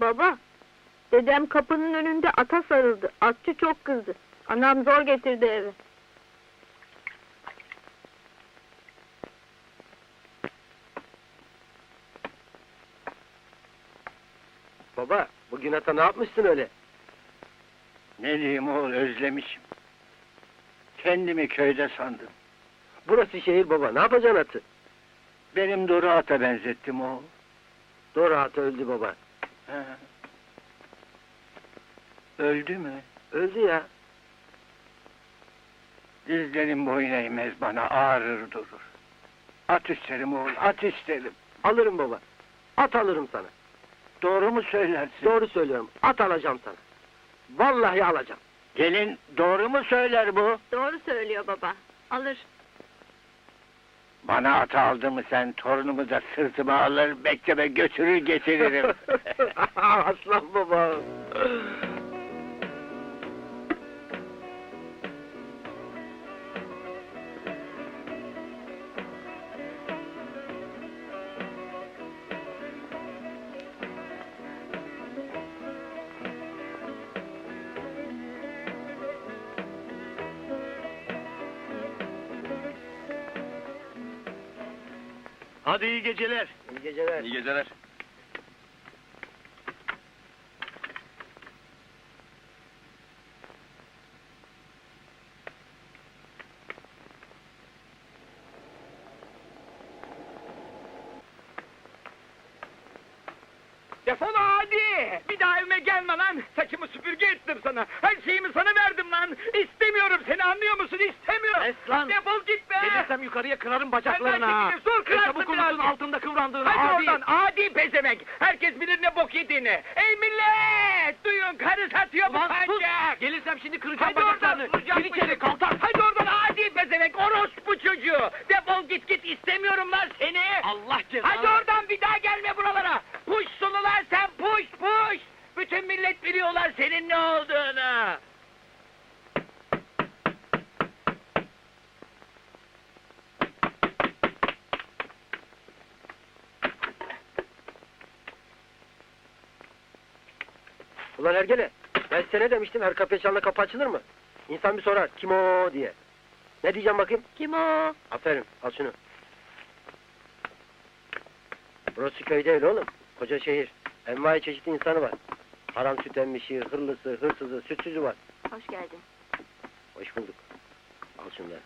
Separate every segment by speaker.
Speaker 1: Baba, dedem kapının önünde ata sarıldı. Atçı çok kızdı. Anam zor getirdi eve.
Speaker 2: Baba, bugün ata ne yapmışsın öyle?
Speaker 3: Ne diyeyim oğul özlemişim. Kendimi köyde sandım.
Speaker 2: Burası şehir baba, ne yapacaksın atı?
Speaker 3: Benim Duru ata benzettim oğul.
Speaker 2: Doğru ata öldü baba.
Speaker 3: He. Öldü mü?
Speaker 2: Öldü ya.
Speaker 3: Dizlerim boyun eğmez bana ağrır durur. At isterim oğul, at isterim.
Speaker 2: Alırım baba. At alırım sana.
Speaker 3: Doğru mu söylersin?
Speaker 2: Doğru söylüyorum, at alacağım sana. Vallahi alacağım.
Speaker 3: Gelin doğru mu söyler bu?
Speaker 1: Doğru söylüyor baba. Alır.
Speaker 3: Bana at aldı mı sen torunumu da sırtıma alır bekleme götürür getiririm.
Speaker 2: Aslan baba.
Speaker 3: Hadi iyi geceler.
Speaker 2: İyi geceler.
Speaker 4: İyi geceler.
Speaker 5: Defol hadi! Bir daha evime gelme lan! Saçımı süpürge ettim sana! Her şeyimi sana verdim lan! İstemiyorum seni anlıyor musun? İstemiyorum!
Speaker 2: Es lan!
Speaker 5: Defol git be!
Speaker 2: Gelirsem yukarıya kırarım
Speaker 5: bacaklarını ha. zor kırarsın
Speaker 2: Çabuk unuttun
Speaker 5: biraz.
Speaker 2: altında kıvrandığını
Speaker 5: Hadi
Speaker 2: adi.
Speaker 5: oradan adi pezemek! Herkes bilir ne bok yediğini! Ey millet! Duyun karı satıyor bu
Speaker 2: Ulan sus!
Speaker 5: sancak!
Speaker 2: Gelirsem şimdi kıracağım
Speaker 5: Hadi oradan
Speaker 2: bacaklarını.
Speaker 5: vuracağım
Speaker 2: Gir içeri kaltak.
Speaker 5: Hadi oradan adi pezemek! Orospu çocuğu! Defol git git istemiyorum lan seni!
Speaker 2: Allah cezanı.
Speaker 5: Hadi oradan bir daha gelme buralara. Puş sulular sen puş puş. Bütün millet biliyorlar senin ne olduğunu.
Speaker 2: Ulan Ergele, ben size ne demiştim her kapıya çalana kapı açılır mı? İnsan bir sorar, kim o diye. Ne diyeceğim bakayım?
Speaker 1: Kim o?
Speaker 2: Aferin, al şunu. Burası köy değil oğlum, koca şehir. Envai çeşitli insanı var. Haram süt emmişi, hırlısı, hırsızı, sütsüzü var.
Speaker 1: Hoş geldin.
Speaker 2: Hoş bulduk. Al şunları.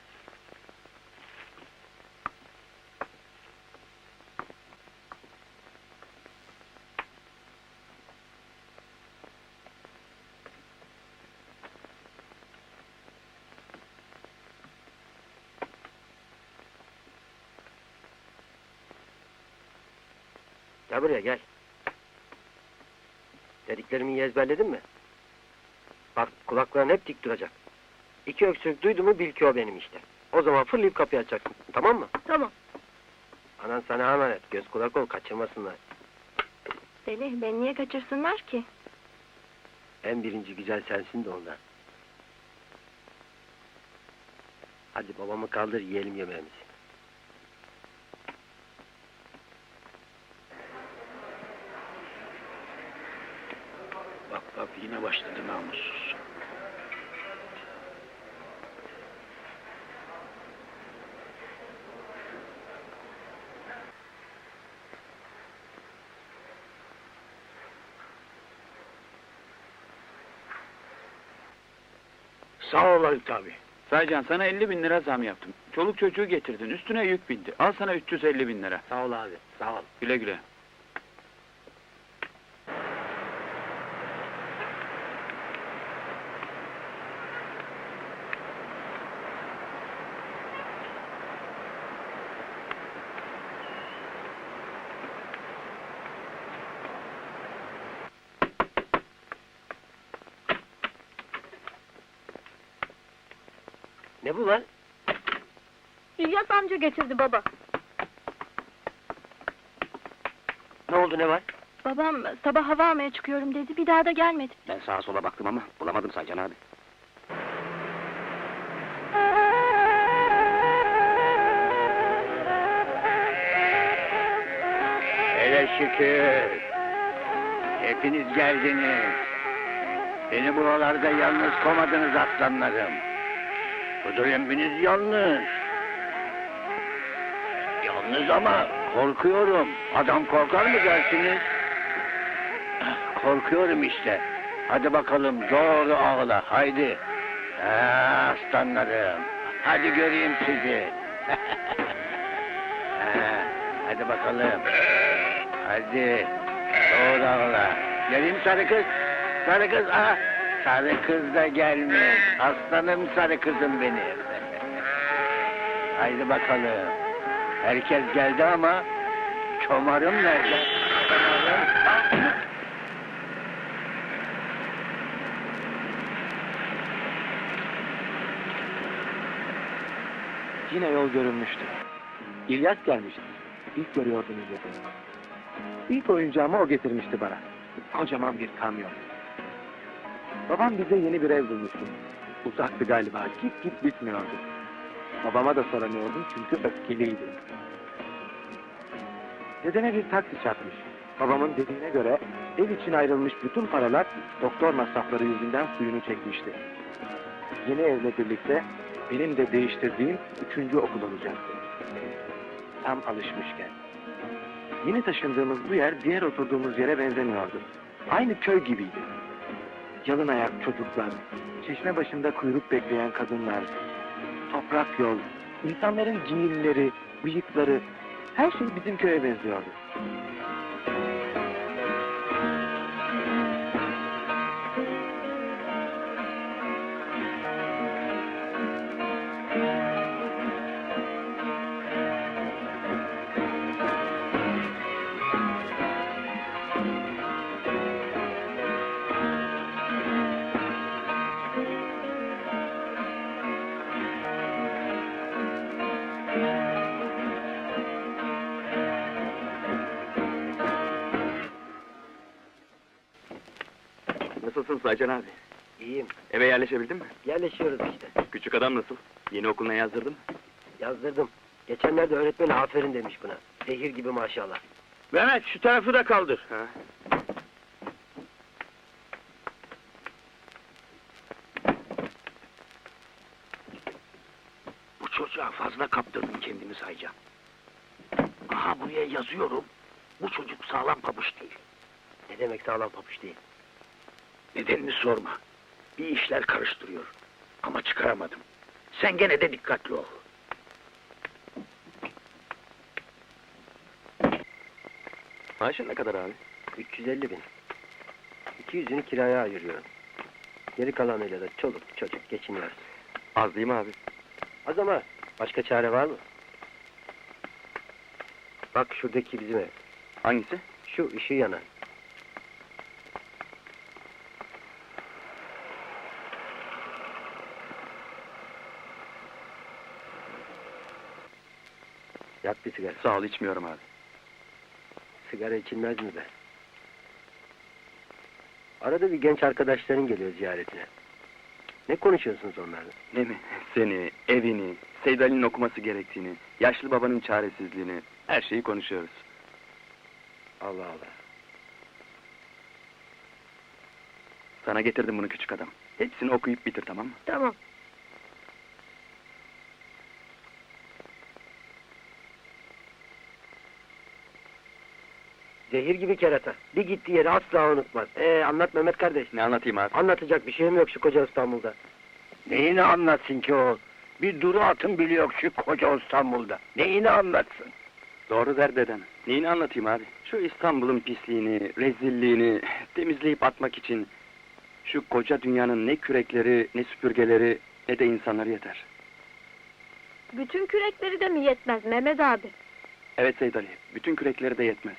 Speaker 2: Gel buraya gel. Dediklerimi iyi ezberledin mi? Bak kulakların hep dik duracak. İki öksürük duydu mu bil ki o benim işte. O zaman fırlayıp kapıyı açacaksın. Tamam mı?
Speaker 1: Tamam.
Speaker 2: Anan sana emanet. Göz kulak ol kaçırmasınlar.
Speaker 1: Deli, beni niye kaçırsınlar ki?
Speaker 2: En birinci güzel sensin de ondan. Hadi babamı kaldır yiyelim yemeğimizi.
Speaker 3: Bak bak yine başladı namussuz. Sağ ol Halit abi.
Speaker 4: Saycan sana 50 bin lira zam yaptım. Çoluk çocuğu getirdin. Üstüne yük bindi. Al sana 350 bin lira.
Speaker 2: Sağ ol abi. Sağ ol.
Speaker 4: Güle güle.
Speaker 2: Ne bu lan?
Speaker 1: İlyas amca getirdi baba.
Speaker 2: Ne oldu ne var?
Speaker 1: Babam sabah hava almaya çıkıyorum dedi. Bir daha da gelmedi.
Speaker 2: Ben sağa sola baktım ama bulamadım Saycan abi.
Speaker 3: Hele şükür. Hepiniz geldiniz. Beni buralarda yalnız komadınız aslanlarım. Budur emminiz yalnız. Yalnız ama korkuyorum. Adam korkar mı dersiniz? Korkuyorum işte. Hadi bakalım doğru ağla haydi. Ha, aslanlarım. Hadi göreyim sizi. Ha, hadi bakalım. Hadi. Doğru ağla. Gelin sarı kız. Sarı kız. Ah. Sarı kız da gelmiş. Aslanım sarı kızım benim. Haydi bakalım. Herkes geldi ama çomarım nerede?
Speaker 6: Yine yol görünmüştü. İlyas gelmişti. İlk görüyordum İlyas'ı. İlk oyuncağımı o getirmişti bana. Kocaman bir kamyon. Babam bize yeni bir ev bulmuştu. Uzaktı galiba. Git git bitmiyordu. Babama da soramıyordum çünkü öfkeliydi. Dedeme bir taksi çarpmış. Babamın dediğine göre ev için ayrılmış bütün paralar doktor masrafları yüzünden suyunu çekmişti. Yeni evle birlikte benim de değiştirdiğim üçüncü okul olacaktı. Tam alışmışken. Yeni taşındığımız bu yer diğer oturduğumuz yere benzemiyordu. Aynı köy gibiydi. Yalın ayak çocuklar, çeşme başında kuyruk bekleyen kadınlar, toprak yol, insanların giyimleri, bıyıkları, her şey bizim köye benziyordu.
Speaker 4: Nasılsın Saycan abi?
Speaker 2: İyiyim.
Speaker 4: Eve yerleşebildin mi?
Speaker 2: Yerleşiyoruz işte.
Speaker 4: Küçük adam nasıl? Yeni okuluna yazdırdın mı?
Speaker 2: Yazdırdım. Geçenlerde öğretmen aferin demiş buna. Zehir gibi maşallah.
Speaker 3: Mehmet şu tarafı da kaldır.
Speaker 4: Ha.
Speaker 3: Bu fazla kaptırdım kendimi sayacağım. Aha buraya yazıyorum. Bu çocuk sağlam pabuç değil.
Speaker 2: Ne demek sağlam papuç değil.
Speaker 3: Nedenini sorma. Bir işler karıştırıyor. Ama çıkaramadım. Sen gene de dikkatli ol.
Speaker 4: Maaşın ne kadar abi?
Speaker 2: 350 bin. 200'ünü kiraya ayırıyorum. Geri kalanıyla da çoluk çocuk geçiniyoruz.
Speaker 4: Az değil mi abi?
Speaker 2: Az ama başka çare var mı? Bak şuradaki bizim ev.
Speaker 4: Hangisi?
Speaker 2: Şu ışığı yanan. Yak bir sigara.
Speaker 4: Sağ ol içmiyorum abi.
Speaker 2: Sigara içilmez mi be? Arada bir genç arkadaşların geliyor ziyaretine. Ne konuşuyorsunuz onlarla?
Speaker 4: Ne mi? Seni, evini, Seydal'in okuması gerektiğini, yaşlı babanın çaresizliğini, her şeyi konuşuyoruz.
Speaker 2: Allah Allah.
Speaker 4: Sana getirdim bunu küçük adam. Hepsini okuyup bitir tamam mı?
Speaker 1: Tamam.
Speaker 2: Zehir gibi kerata. Bir gittiği yeri asla unutmaz. Ee, anlat Mehmet kardeş.
Speaker 4: Ne anlatayım abi?
Speaker 2: Anlatacak bir şeyim yok şu koca İstanbul'da.
Speaker 3: Neyini anlatsın ki o? Bir duru atın bile yok şu koca İstanbul'da. Neyini anlatsın?
Speaker 4: Doğru der deden. Neyini anlatayım abi? Şu İstanbul'un pisliğini, rezilliğini temizleyip atmak için şu koca dünyanın ne kürekleri, ne süpürgeleri, ne de insanları yeter.
Speaker 1: Bütün kürekleri de mi yetmez Mehmet abi?
Speaker 4: Evet Seyd Ali, bütün kürekleri de yetmez.